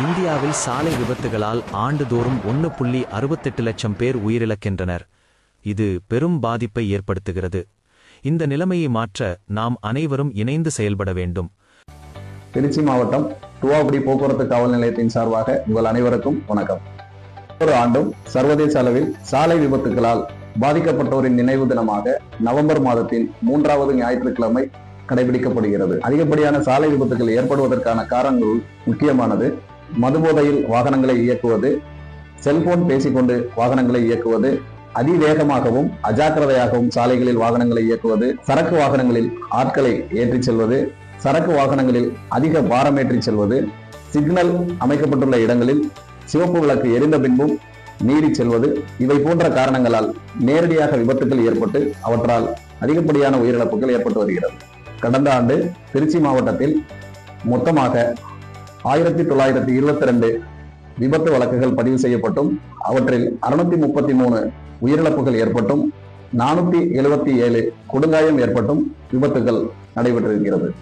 இந்தியாவில் சாலை விபத்துகளால் ஆண்டுதோறும் ஒன்று புள்ளி அறுபத்தெட்டு லட்சம் பேர் உயிரிழக்கின்றனர். இது பெரும் பாதிப்பை ஏற்படுத்துகிறது. இந்த நிலைமையை மாற்ற நாம் அனைவரும் இணைந்து செயல்பட வேண்டும். திருச்சி மாவட்டம் துவாபுடி போக்குவரத்து காவல் நிலையத்தின் சார்பாக உங்கள் அனைவருக்கும் வணக்கம். ஒவ்வொரு ஆண்டும் சர்வதேச அளவில் சாலை விபத்துகளால் பாதிக்கப்பட்டோரின் நினைவு தினமாக நவம்பர் மாதத்தின் மூன்றாவது ஞாயிற்றுக்கிழமை கடைபிடிக்கப்படுகிறது. அதிகப்படியான சாலை விபத்துகள் ஏற்படுவதற்கான காரணங்கள் முக்கியமானது. மதுபோதையில் வாகனங்களை இயக்குவது செல்போன் பேசிக்கொண்டு வாகனங்களை இயக்குவது அதிவேகமாகவும் அஜாக்கிரதையாகவும் சாலைகளில் வாகனங்களை இயக்குவது சரக்கு வாகனங்களில் ஆட்களை ஏற்றிச் செல்வது சரக்கு வாகனங்களில் அதிக பாரம் ஏற்றிச் செல்வது சிக்னல் அமைக்கப்பட்டுள்ள இடங்களில் சிவப்பு விளக்கு எரிந்த பின்பும் மீறி செல்வது இவை போன்ற காரணங்களால் நேரடியாக விபத்துகள் ஏற்பட்டு அவற்றால் அதிகப்படியான உயிரிழப்புகள் ஏற்பட்டு வருகிறது. கடந்த ஆண்டு திருச்சி மாவட்டத்தில் மொத்தமாக ஆயிரத்தி தொள்ளாயிரத்தி இருபத்தி ரெண்டு விபத்து வழக்குகள் பதிவு செய்யப்பட்டும். அவற்றில் அறுநூத்தி முப்பத்தி மூணு உயிரிழப்புகள் ஏற்பட்டும். நானூத்தி எழுபத்தி ஏழு கொடுங்காயம் ஏற்பட்டும். விபத்துகள் நடைபெற்றிருக்கிறது.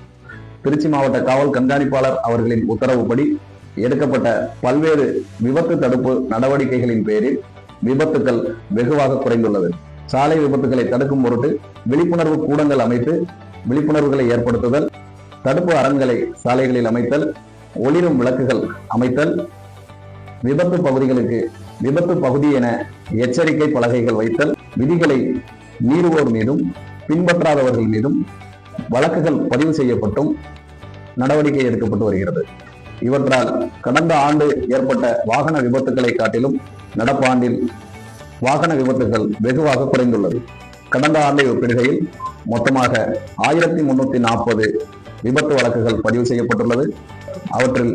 திருச்சி மாவட்ட காவல் கண்காணிப்பாளர் அவர்களின் உத்தரவுப்படி எடுக்கப்பட்ட பல்வேறு விபத்து தடுப்பு நடவடிக்கைகளின் பேரில் விபத்துகள் வெகுவாக குறைந்துள்ளது. சாலை விபத்துகளை தடுக்கும் பொருட்டு விழிப்புணர்வு கூடங்கள் அமைத்து விழிப்புணர்வுகளை ஏற்படுத்துதல் தடுப்பு அரண்களை சாலைகளில் அமைத்தல் ஒளிரும் விளக்குகள் அமைத்தல் விபத்து பகுதிகளுக்கு விபத்து பகுதி என எச்சரிக்கை பலகைகள் வைத்தல் விதிகளை மீறுவோர் மீதும் பின்பற்றாதவர்கள் மீதும் வழக்குகள் பதிவு செய்யப்பட்டும் நடவடிக்கை எடுக்கப்பட்டு வருகிறது. இவற்றால் கடந்த ஆண்டு ஏற்பட்ட வாகன விபத்துக்களை காட்டிலும் நடப்பாண்டில் வாகன விபத்துகள் வெகுவாக குறைந்துள்ளது. கடந்த ஆண்டை ஒப்பிடுகையில் மொத்தமாக ஆயிரத்தி முன்னூத்தி நாற்பது விபத்து வழக்குகள் பதிவு செய்யப்பட்டுள்ளது. அவற்றில்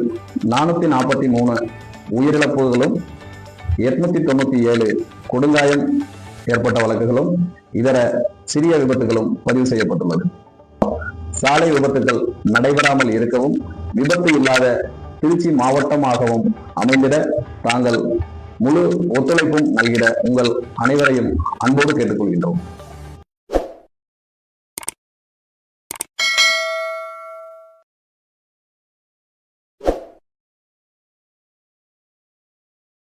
நானூத்தி நாற்பத்தி மூணு உயிரிழப்புகளும் எட்நூத்தி தொண்ணூத்தி ஏழு கொடுங்காயம் ஏற்பட்ட வழக்குகளும் இதர சிறிய விபத்துகளும் பதிவு செய்யப்பட்டுள்ளது. சாலை விபத்துகள் நடைபெறாமல் இருக்கவும் விபத்து இல்லாத திருச்சி மாவட்டமாகவும் அமைந்திட தாங்கள் முழு ஒத்துழைப்பும் நல்கிட உங்கள் அனைவரையும் அன்போடு கேட்டுக்கொள்கின்றோம்.